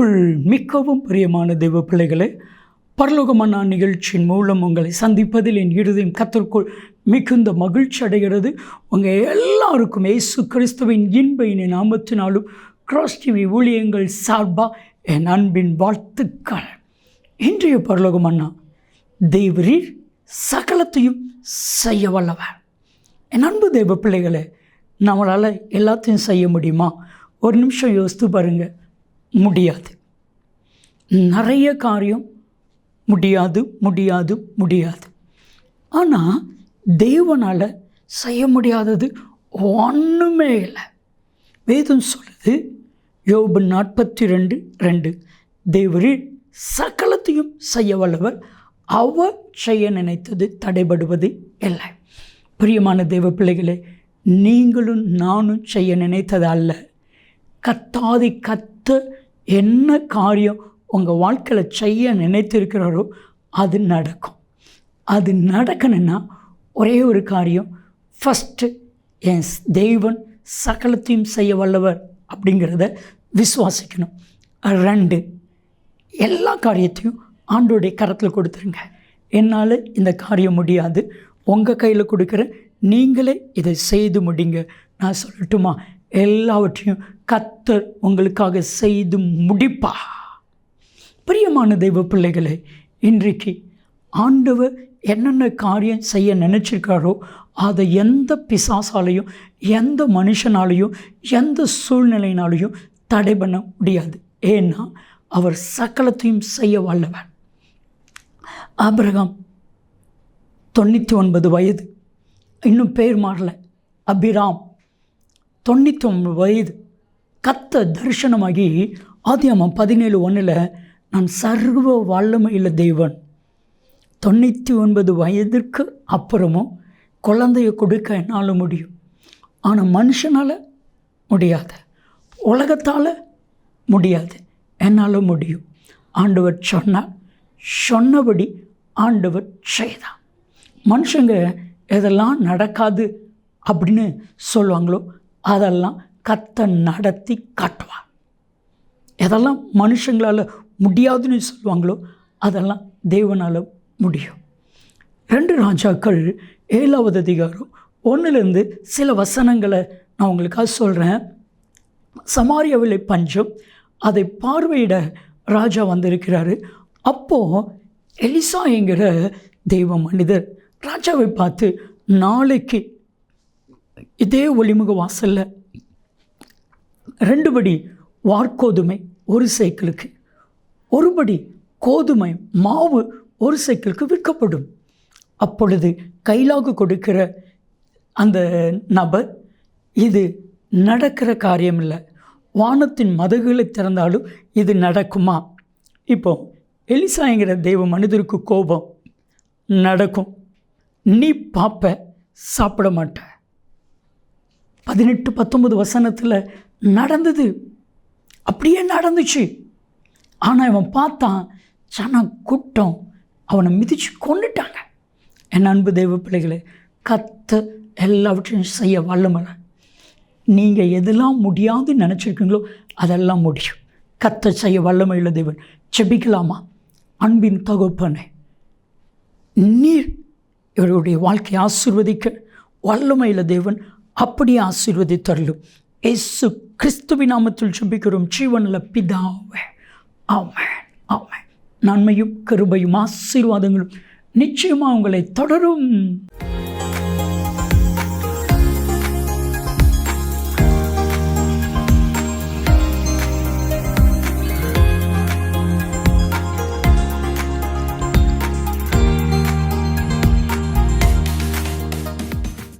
கிறிஸ்துவுக்குள் மிகவும் பிரியமான தெய்வ பிள்ளைகளே பரலோகமன்னா நிகழ்ச்சியின் மூலம் உங்களை சந்திப்பதில் என் இருதயம் கத்திற்குள் மிகுந்த மகிழ்ச்சி அடைகிறது. உங்கள் எல்லாருக்கும் இயேசு கிறிஸ்துவின் இன்ப இனி நாமத்தினாலும் கிராஸ் டிவி ஊழியங்கள் சார்பாக என் அன்பின் வாழ்த்துக்கள். இன்றைய பரலோகமன்னா தெய்வரீர் சகலத்தையும் செய்ய வல்லவர். என் அன்பு தெய்வ பிள்ளைகளை நம்மளால் எல்லாத்தையும் செய்ய முடியுமா? ஒரு நிமிஷம் யோசித்து பாருங்கள் முடியாது. நிறைய காரியம் முடியாது முடியாது முடியாது. ஆனால் தேவனால் செய்ய முடியாதது ஒன்றுமே இல்லை. வேதம் சொல்லுது யோபு நாற்பத்தி ரெண்டு ரெண்டு தேவரில் சகலத்தையும் செய்ய வல்லவர் அவர் செய்ய நினைத்தது தடைபடுவது இல்லை. பிரியமான தேவ பிள்ளைகளே நீங்களும் நானும் செய்ய நினைத்தது அல்ல. கத்தாதி கத்த என்ன காரியம் உங்கள் வாழ்க்கையில் செய்ய நினைத்திருக்கிறாரோ அது நடக்கும். அது நடக்கணும்னா ஒரே ஒரு காரியம் ஃபஸ்ட்டு என் தெய்வன் சகலத்தையும் செய்ய வல்லவர் அப்படிங்கிறத விசுவாசிக்கணும். ரெண்டு எல்லா காரியத்தையும் ஆண்டோடைய கரத்தில் கொடுத்துருங்க. என்னால் இந்த காரியம் முடியாது. உங்கள் கையில் கொடுக்குற நீங்களே இதை செய்து முடிங்க. நான் சொல்லட்டுமா? எல்லாவற்றையும் கத்தர் உங்களுக்காக செய்து முடிப்பா. பிரியமான தெய்வ பிள்ளைகளே இன்றைக்கு ஆண்டவர் என்னென்ன காரியம் செய்ய நினச்சிருக்காரோ அதை எந்த பிசாசாலையும் எந்த மனுஷனாலையும் எந்த சூழ்நிலையினாலையும் தடை பண்ண முடியாது. ஏன்னா அவர் சகலத்தையும் செய்ய வல்லவர். ஆபிரகாம் தொண்ணூற்றி ஒன்பது வயது. இன்னும் பேர் மாறலை. அபிராம் தொண்ணூற்றி ஒன்பது வயது. கத்த தரிசனமாகி ஆதியாமம் பதினேழு ஒன்றில் நான் சர்வ வல்லமையில் தெய்வன் தொண்ணூற்றி ஒன்பது வயதிற்கு அப்புறமும் குழந்தைய கொடுக்க என்னால் முடியும். ஆனால் மனுஷனால் முடியாது. உலகத்தால் முடியாது. என்னால் முடியும். ஆண்டவர் சொன்னால் சொன்னபடி ஆண்டவர் செய்தான் மனுஷங்க எதெல்லாம் நடக்காது அப்படின்னு சொல்லுவாங்களோ அதெல்லாம் கத்த நடத்தி காட்டுவார். எதெல்லாம் மனுஷங்களால் முடியாதுன்னு சொல்லுவாங்களோ அதெல்லாம் தேவனால் முடியும். ரெண்டு ராஜாக்கள் ஏழாவது அதிகாரம் ஒன்றுலேருந்து சில வசனங்களை நான் உங்களுக்காக சொல்கிறேன் சமாரியாவிலே பஞ்சம் அதை பார்வையிட ராஜா வந்திருக்கிறாரு. அப்போது எலிசா என்கிற தெய்வ மனிதர் ராஜாவை பார்த்து நாளைக்கு இதே ஒளிமுக வாசலில் ரெண்டு படி வார்கோதுமை ஒரு சைக்கிளுக்கு ஒரு படி கோதுமை மாவு ஒரு சைக்கிளுக்கு விற்கப்படும். அப்பொழுது கைலாகு கொடுக்கிற அந்த நபர் இது நடக்கிற காரியம் இல்லை வானத்தின் மதகுகளை திறந்தாலும் இது நடக்குமா? இப்போ எலிசாங்கிற தெய்வ மனிதருக்கு கோபம். நடக்கும். நீ பார்ப்ப சாப்பிட மாட்ட. பதினெட்டு பத்தொன்பது வசனத்தில் நடந்தது. அப்படியே நடந்துச்சு. ஆனால் இவன் பார்த்தான் சன கூட்டம். அவனை மிதித்து கொண்டுட்டாங்க என் அன்பு தெய்வ பிள்ளைகளை கத்த எல்லாவற்றையும் செய்ய வல்லமலை நீங்கள் எதெல்லாம் முடியாதுன்னு நினச்சிருக்கீங்களோ அதெல்லாம் முடியும். கத்த செய்ய வல்லமையுள்ள தேவன் செபிக்கலாமா அன்பின் தகுப்பனே நீர் இவருடைய வாழ்க்கையை ஆசிர்வதிக்க வல்லமையில் தேவன் அப்படியே ஆசீர்வதித்தருளும். இயேசு கிறிஸ்துவி நாமத்தில் சுபிக்கிறோம் ஜீவனில் பிதாவே ஆமை ஆமென். நன்மையும் கருபையும் ஆசீர்வாதங்களும் நிச்சயமாக உங்களை தொடரும்.